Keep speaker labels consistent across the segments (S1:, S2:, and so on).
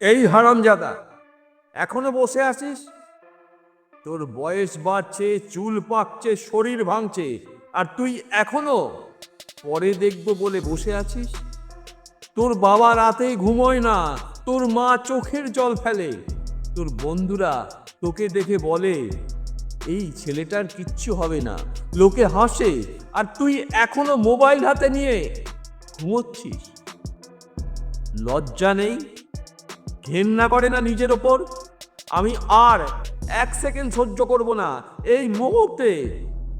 S1: এই হারামজাদা, এখনও বসে আছিস? তোর বয়স বাড়ছে, চুল পাকছে, শরীর ভাঙছে, আর তুই এখনও পরে দেখব বলে বসে আছিস? তোর বাবা রাতে ঘুমোয় না, তোর মা চোখের জল ফেলে। তোর বন্ধুরা তোকে দেখে বলে, এই ছেলেটার কিচ্ছু হবে না, লোকে হাসে, আর তুই এখনও মোবাইল হাতে নিয়ে ঘুমোচ্ছিস। লজ্জা নেই? ঘেন্না করে না নিজের ওপর? আমি আর এক সেকেন্ড সহ্য করব না। এই মুহূর্তে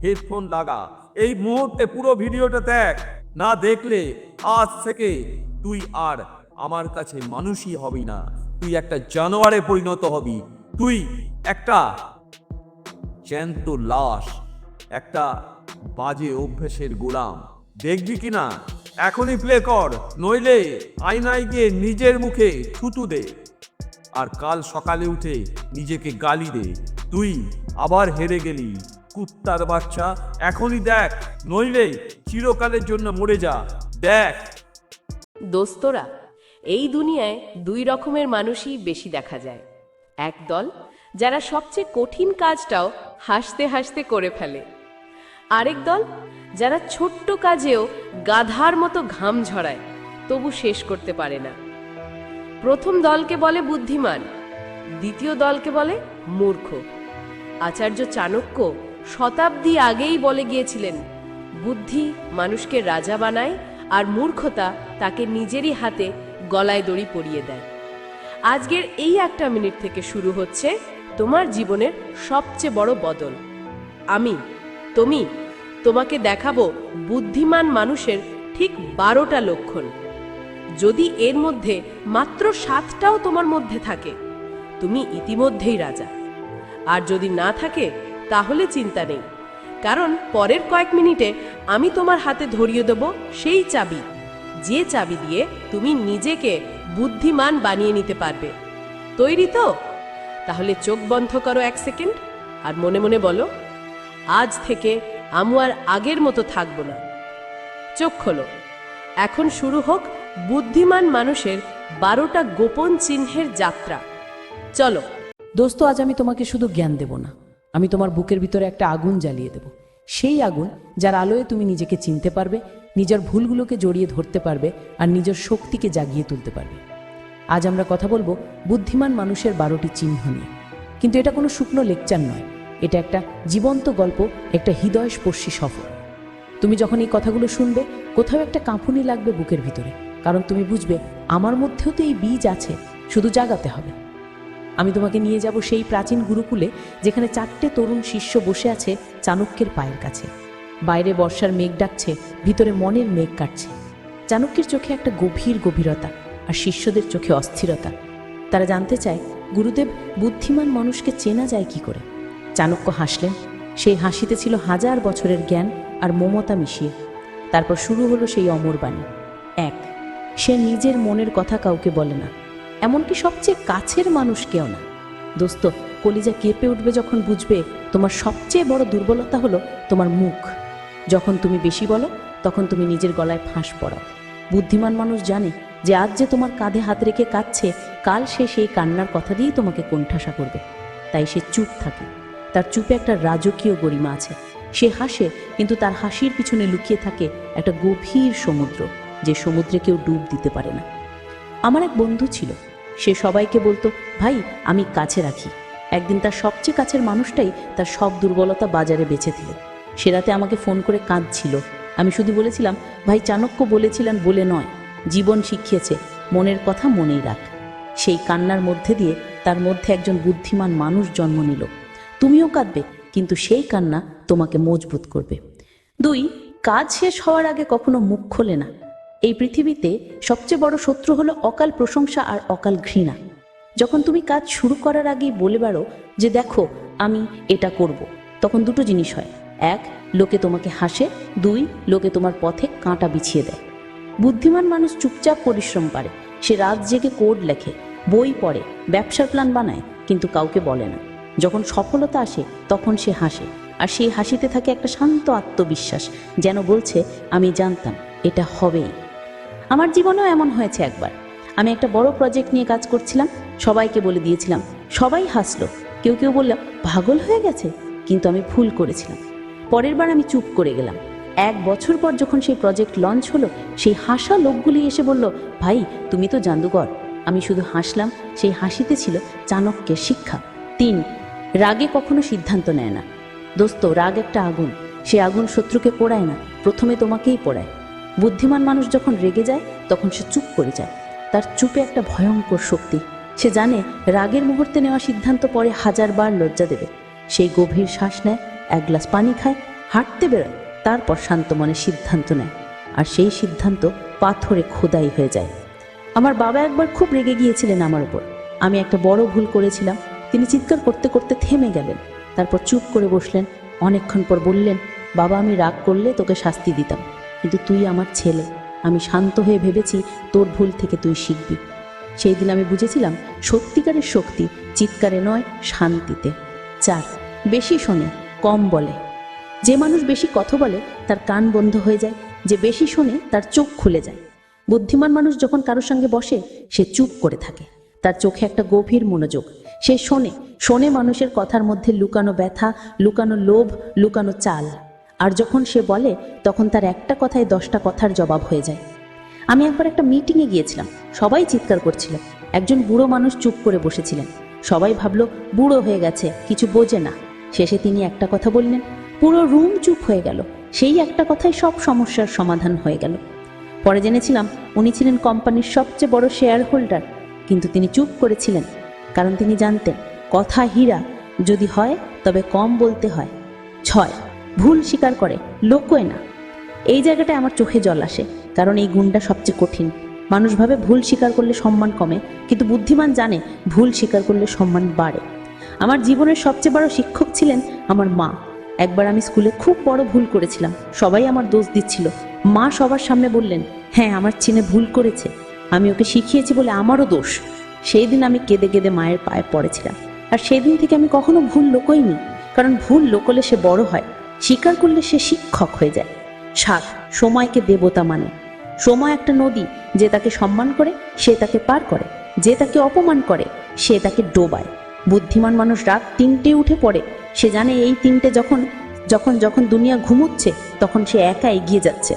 S1: হেডফোন লাগা। এই মুহূর্তে পুরো ভিডিওটা দেখ। না দেখলে আজ থেকে তুই আর আমার কাছে মানুষই হবি না। তুই একটা জানোয়ারে পরিণত হবি। তুই একটা জ্যান্ত লাশ, একটা বাজে অভ্যেসের গোলাম। দেখবি কি না? এখনই প্লে কর, নইলে আয়নায় গিয়ে নিজের মুখে থুতু দে। আর কাল সকালে উঠে নিজেকে গালি দে। তুই আবার হেরে গেলি, কুত্তার বাচ্চা। এখনই দেখ, নইলে চিরকালের জন্য মরে যা। দেখ।
S2: দোস্তরা, এই দুনিয়ায় দুই রকমের মানুষই বেশি দেখা যায়। এক দল, যারা সবচেয়ে কঠিন কাজটাও হাসতে হাসতে করে ফেলে। আরেক দল যারা ছোট্ট কাজেও গাধার মতো ঘাম ঝরায়, তবু শেষ করতে পারে না। প্রথম দলকে বলে বুদ্ধিমান, দ্বিতীয় দলকে বলে মূর্খ। আচার্য চাণক্য শতাব্দী আগেই বলে গিয়েছিলেন, বুদ্ধি মানুষকে রাজা বানায় আর মূর্খতা তাকে নিজেরই হাতে গলায় দড়ি পরিয়ে দেয়। আজকের এই একটা মিনিট থেকে শুরু হচ্ছে তোমার জীবনের সবচেয়ে বড় বদল। আমি, তুমি তোমাকে দেখাবো বুদ্ধিমান মানুষের ঠিক বারোটা লক্ষণ। যদি এর মধ্যে মাত্র সাতটাও তোমার মধ্যে থাকে, তুমি ইতিমধ্যেই রাজা। আর যদি না থাকে, তাহলে চিন্তা নেই। কারণ পরের কয়েক মিনিটে আমি তোমার হাতে ধরিয়ে দেব সেই চাবি। যে চাবি দিয়ে তুমি নিজেকে বুদ্ধিমান বানিয়ে নিতে পারবে। তৈরি তো? তাহলে চোখ বন্ধ করো এক সেকেন্ড, আর মনে মনে বলো, আজ থেকে আমু আর আগের মতো থাকব না। চোখ খোলো। এখন শুরু হোক বুদ্ধিমান মানুষের বারোটা গোপন চিহ্নের যাত্রা। চলো।
S3: দোস্ত, আজ আমি তোমাকে শুধু জ্ঞান দেব না। আমি তোমার বুকের ভিতরে একটা আগুন জ্বালিয়ে দেব। সেই আগুন যার আলোয় তুমি নিজেকে চিনতে পারবে, নিজের ভুলগুলোকে জড়িয়ে ধরতে পারবে আর নিজের শক্তিকে জাগিয়ে তুলতে পারবে। আজ আমরা কথা বলব বুদ্ধিমান মানুষের বারোটি চিহ্ন নিয়ে। কিন্তু এটা কোনো শুকনো লেকচার নয়। এটা একটা জীবন্ত গল্প, একটা হৃদয়স্পর্শী সফর। তুমি যখন এই কথাগুলো শুনবে, কোথাও একটা কাঁপুনি লাগবে বুকের ভিতরে, কারণ তুমি বুঝবে আমার মধ্যেও তো এই বীজ আছে, শুধু জাগাতে হবে। আমি তোমাকে নিয়ে যাব সেই প্রাচীন গুরুকুলে, যেখানে চারটে তরুণ শিষ্য বসে আছে চাণক্যের পায়ের কাছে। বাইরে বর্ষার মেঘ ডাকছে, ভিতরে মনের মেঘ কাটছে। চাণক্যের চোখে একটা গভীর গভীরতা, আর শিষ্যদের চোখে অস্থিরতা। তারা জানতে চায়, গুরুদেব বুদ্ধিমান মানুষকে চেনা যায় কি করে? চাণক্য হাসলেন। সেই হাসিতে ছিল হাজার বছরের জ্ঞান আর মমতা মিশিয়ে। তারপর শুরু হলো সেই অমর বাণী। এক, সে নিজের মনের কথা কাউকে বলে না, এমনকি সবচেয়ে কাছের মানুষ কেউ না। দোস্ত, কলিজা কেঁপে উঠবে যখন বুঝবে তোমার সবচেয়ে বড় দুর্বলতা হলো তোমার মুখ। যখন তুমি বেশি বলো, তখন তুমি নিজের গলায় ফাঁস পড়াও। বুদ্ধিমান মানুষ জানে যে আজ যে তোমার কাঁধে হাত রেখে কাঁদছে, কাল সে সেই কান্নার কথা দিয়েই তোমাকে কোণঠাসা করবে। তাই সে চুপ থাকে। তার চুপে একটা রাজকীয় গরিমা আছে। সে হাসে, কিন্তু তার হাসির পিছনে লুকিয়ে থাকে একটা গভীর সমুদ্র, যে সমুদ্রে কেউ ডুব দিতে পারে না। আমার এক বন্ধু ছিল। সে সবাইকে বলতো, ভাই, আমি কাছে রাখি। একদিন তার সবচেয়ে কাছের মানুষটাই তার সব দুর্বলতা বাজারে বেঁচে দিল। সে রাতে আমাকে ফোন করে কাঁদছিল। আমি শুধু বলেছিলাম, ভাই, চাণক্য বলেছিলেন বলে নয়, জীবন শিখিয়েছে, মনের কথা মনেই রাখ। সেই কান্নার মধ্যে দিয়ে তার মধ্যে একজন বুদ্ধিমান মানুষ জন্ম নিল। তুমিও কাঁদবে, কিন্তু সেই কান্না তোমাকে মজবুত করবে। দুই, কাজ শেষ হওয়ার আগে কখনো মুখ খোলে না। এই পৃথিবীতে সবচেয়ে বড় শত্রু হলো অকাল প্রশংসা আর অকাল ঘৃণা। যখন তুমি কাজ শুরু করার আগেই বলে পারো যে দেখো, আমি এটা করব। তখন দুটো জিনিস হয়। এক, লোকে তোমাকে হাসে। দুই, লোকে তোমার পথে কাঁটা বিছিয়ে দেয়। বুদ্ধিমান মানুষ চুপচাপ পরিশ্রম পারে সে রাত জেগে কোড লেখে, বই পড়ে, ব্যবসার প্ল্যান বানায়, কিন্তু কাউকে বলে না। যখন সফলতা আসে, তখন সে হাসে। আর সেই হাসিতে থাকে একটা শান্ত আত্মবিশ্বাস, যেন বলছে, আমি জানতাম, এটা হবেই। আমার জীবনেও এমন হয়েছে একবার। আমি একটা বড় প্রজেক্ট নিয়ে কাজ করছিলাম, সবাইকে বলে দিয়েছিলাম, সবাই হাসলো। কেউ কেউ বলল, পাগল হয়ে গেছে? কিন্তু আমি ভুল করেছিলাম। পরের বার আমি চুপ করে গেলাম। এক বছর পর যখন সেই প্রজেক্ট লঞ্চ হলো, সেই হাসা লোকগুলি এসে বলল, ভাই, তুমি তো জাদুকর। আমি শুধু হাসলাম, সেই হাসিতে ছিল চাণক্যের শিক্ষা। তিন রাগে কখনো সিদ্ধান্ত নেয় না। দোস্ত, রাগ একটা আগুন। সে আগুন শত্রুকে পোড়ায় না, প্রথমে তোমাকেই পোড়ায়। বুদ্ধিমান মানুষ যখন রেগে যায়, তখন সে চুপ করে যায়। তার চুপে একটা ভয়ঙ্কর শক্তি। সে জানে রাগের মুহূর্তে নেওয়া সিদ্ধান্ত পরে হাজারবার লজ্জা দেবে। সেই গভীর শ্বাস নেয়, এক গ্লাস পানি খায়, হাঁটতে বেরোয়, তারপর শান্ত মনে সিদ্ধান্ত নেয়। আর সেই সিদ্ধান্ত পাথরে খোদাই হয়ে যায়। আমার বাবা একবার খুব রেগে গিয়েছিলেন আমার উপর আমি একটা বড় ভুল করেছিলাম। তিনি চিৎকার করতে করতে থেমে গেলেন। তারপর চুপ করে বসলেন। অনেকক্ষণ পর বললেন, বাবা, আমি রাগ করলে তোকে শাস্তি দিতাম, কিন্তু তুই আমার ছেলে। আমি শান্ত হয়ে ভেবেছি তোর ভুল থেকে তুই শিখবি। সেই দিন আমি বুঝেছিলাম, সত্যিকারের শক্তি চিৎকারে নয়, শান্তিতে। চার, বেশি শোনে, কম বলে। যে মানুষ বেশি কথা বলে, তার কান বন্ধ হয়ে যায়। যে বেশি শোনে, তার চোখ খুলে যায়। বুদ্ধিমান মানুষ যখন কারোর সঙ্গে বসে, সে চুপ করে থাকে। তার চোখে একটা গভীর মনোযোগ। সে শোনে শোনে মানুষের কথার মধ্যে লুকানো ব্যথা, লুকানো লোভ, লুকানো চাল। আর যখন সে বলে, তখন তার একটা কথায় দশটা কথার জবাব হয়ে যায়। আমি একবার একটা মিটিংয়ে গিয়েছিলাম, সবাই চিৎকার করছিল। একজন বুড়ো মানুষ চুপ করে বসেছিলেন। সবাই ভাবলো, বুড়ো হয়ে গেছে, কিছু বোঝে না। শেষে তিনি একটা কথা বললেন, পুরো রুম চুপ হয়ে গেল। সেই একটা কথাই সব সমস্যার সমাধান হয়ে গেল। পরে জেনেছিলাম, উনি ছিলেন কোম্পানির সবচেয়ে বড় শেয়ার হোল্ডার কিন্তু তিনি চুপ করেছিলেন। কারণ তিনি জানতেন, কথা হীরা যদি হয় তবে কম বলতে হয়। ছয়, ভুল স্বীকার করে লোকোয় না। এই জায়গাটায় আমার চোখে জল আসে, কারণ এই গুণটা সবচেয়ে কঠিন। মানুষ ভাবে ভুল স্বীকার করলে সম্মান কমে, কিন্তু বুদ্ধিমান জানে ভুল স্বীকার করলে সম্মান বাড়ে। আমার জীবনের সবচেয়ে বড় শিক্ষক ছিলেন আমার মা। একবার আমি স্কুলে খুব বড় ভুল করেছিলাম, সবাই আমার দোষ দিচ্ছিল। মা সবার সামনে বললেন হ্যাঁ আমার চিনে ভুল করেছে। আমি ওকে শিখিয়েছি বলে আমারও দোষ। সেই দিন আমি কেঁদে কেঁদে মায়ের পায়ে পড়েছিলাম। আর সেই দিন থেকে আমি কখনো ভুল লোকইনি, কারণ ভুল লোকলে সে বড় হয়, স্বীকার করলে সে শিক্ষক হয়ে যায়। সাত সময়কে দেবতা মানে। সময় একটা নদী, যে তাকে সম্মান করে, সে তাকে পার করে। যে তাকে অপমান করে, সে তাকে ডোবায়। বুদ্ধিমান মানুষ রাত তিনটে উঠে পড়ে, সে জানে এই তিনটে যখন যখন যখন দুনিয়া ঘুমোচ্ছে, তখন সে একা এগিয়ে যাচ্ছে।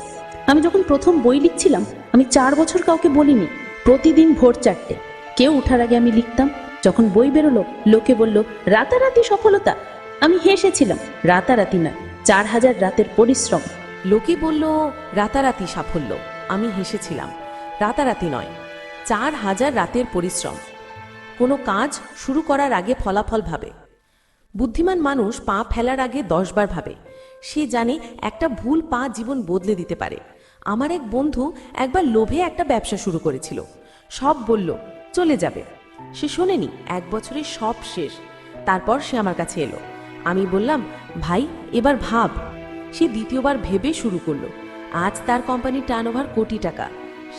S3: আমি যখন প্রথম বই লিখছিলাম, আমি চার বছর কাউকে বলিনি, প্রতিদিন ভোর চারটে। কেউ উঠার আগে আমি লিখতাম। যখন বই বেরোলো, লোকে বলল, রাতারাতি সফলতা। আমি হেসেছিলাম, রাতারাতি না চার হাজার রাতের পরিশ্রম।
S2: লোকে বলল, রাতারাতি সাফল্য। আমি হেসেছিলাম, রাতারাতি নয়, চার হাজার রাতের পরিশ্রম। কোনো কাজ শুরু করার আগে ফলাফল ভাবে। বুদ্ধিমান মানুষ পা ফেলার আগে দশবার ভাবে। সে জানে একটা ভুল পা জীবন বদলে দিতে পারে। আমার এক বন্ধু একবার লোভে একটা ব্যবসা শুরু করেছিল। সব বলল চলে যাবে। সে শোনেনি, এক বছরের সব শেষ। তারপর সে আমার কাছে এলো। আমি বললাম, ভাই, এবার ভাব। সে দ্বিতীয়বার ভেবে শুরু করল। আজ তার কোম্পানির টার্নওভার কোটি টাকা।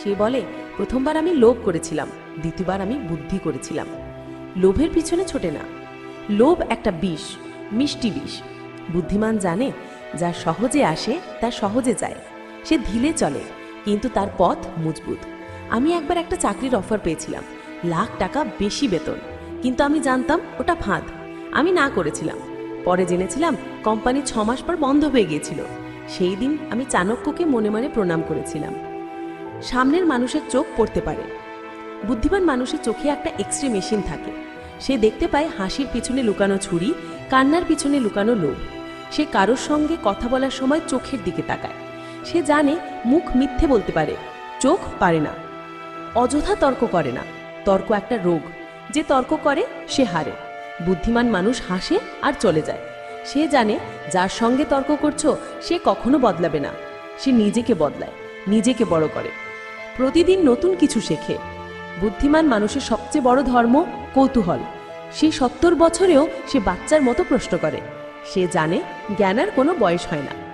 S2: সে বলে, প্রথমবার আমি লোভ করেছিলাম, দ্বিতীয়বার আমি বুদ্ধি করেছিলাম। লোভের পিছনে ছোটে না। লোভ একটা বিষ, মিষ্টি বিষ। বুদ্ধিমান জানে, যা সহজে আসে, তা সহজে যায়। সে ধীরে চলে, কিন্তু তার পথ মজবুত। আমি একবার একটা চাকরির অফার পেয়েছিলাম। লাখ টাকা বেশি বেতন। কিন্তু আমি জানতাম ওটা ফাঁদ। আমি না করেছিলাম। পরে জেনেছিলাম কোম্পানি ছ মাস পর বন্ধ হয়ে গিয়েছিল। সেই দিন আমি চাণক্যকে মনে মনে প্রণাম করেছিলাম। সামনের মানুষের চোখ পড়তে পারে। বুদ্ধিমান মানুষের চোখে একটা এক্স রে মেশিন থাকে। সে দেখতে পায় হাসির পিছনে লুকানো ছুরি, কান্নার পিছনে লুকানো লোভ। সে কারোর সঙ্গে কথা বলার সময় চোখের দিকে তাকায়। সে জানে মুখ মিথ্যে বলতে পারে। চোখ পারে না। অযথা তর্ক করে না। তর্ক একটা রোগ। যে তর্ক করে, সে হারে। বুদ্ধিমান মানুষ হাসে আর চলে যায়। সে জানে, যার সঙ্গে তর্ক করছ, সে কখনো বদলাবে না। সে নিজেকে বদলায়, নিজেকে বড় করে। প্রতিদিন নতুন কিছু শেখে। বুদ্ধিমান মানুষের সবচেয়ে বড় ধর্ম কৌতূহল। সে সত্তর বছরেও সে বাচ্চার মতো প্রশ্ন করে। সে জানে জ্ঞানের কোনো বয়স হয় না।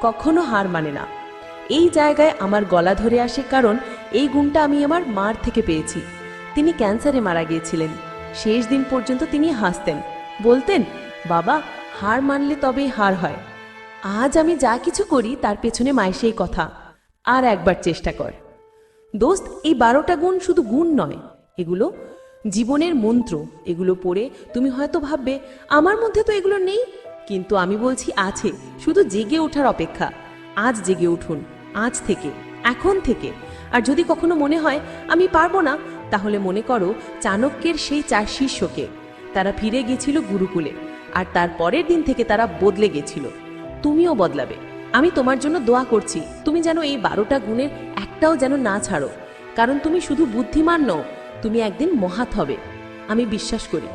S2: কখনো হার মানে না। এই জায়গায় আমার গলা ধরে আসে কারণ, এই গুণটা আমি আমার মার থেকে পেয়েছি। তিনি ক্যান্সারে মারা গিয়েছিলেন। শেষ দিন পর্যন্ত তিনি হাসতেন। বলতেন, বাবা, হার মানলে তবেই হার হয়। আজ আমি যা কিছু করি, তার পেছনে মায় সেই কথা। আর একবার চেষ্টা কর। দোস্ত, এই বারোটা গুণ শুধু গুণ নয়। এগুলো জীবনের মন্ত্র। এগুলো পড়ে তুমি হয়তো ভাববে, আমার মধ্যে তো এগুলো নেই। কিন্তু আমি বলছি, আছে। শুধু জেগে ওঠার অপেক্ষা। আজ জেগে উঠুন। আজ থেকে। এখন থেকে। আর যদি কখনো মনে হয়, আমি পারব না তাহলে মনে করো চাণক্যের সেই চার শিষ্যকে। তারা ফিরে গেছিল গুরুকুলে, আর তার পরের দিন থেকে তারা বদলে গেছিল। তুমিও বদলাবে। আমি তোমার জন্য দোয়া করছি, তুমি যেন এই বারোটা গুণের একটাও যেন না ছাড়ো। কারণ তুমি শুধু বুদ্ধিমান নও, তুমি একদিন মহাত হবে। আমি বিশ্বাস করি,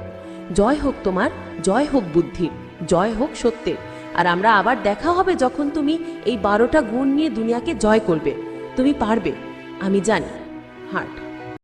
S2: জয় হোক তোমার, জয় হোক বুদ্ধির, জয় হোক সত্যের। আর আমরা আবার দেখা হবে যখন তুমি এই বারোটা গুণ নিয়ে দুনিয়াকে জয় করবে। তুমি পারবে, আমি জানি, হার্ট।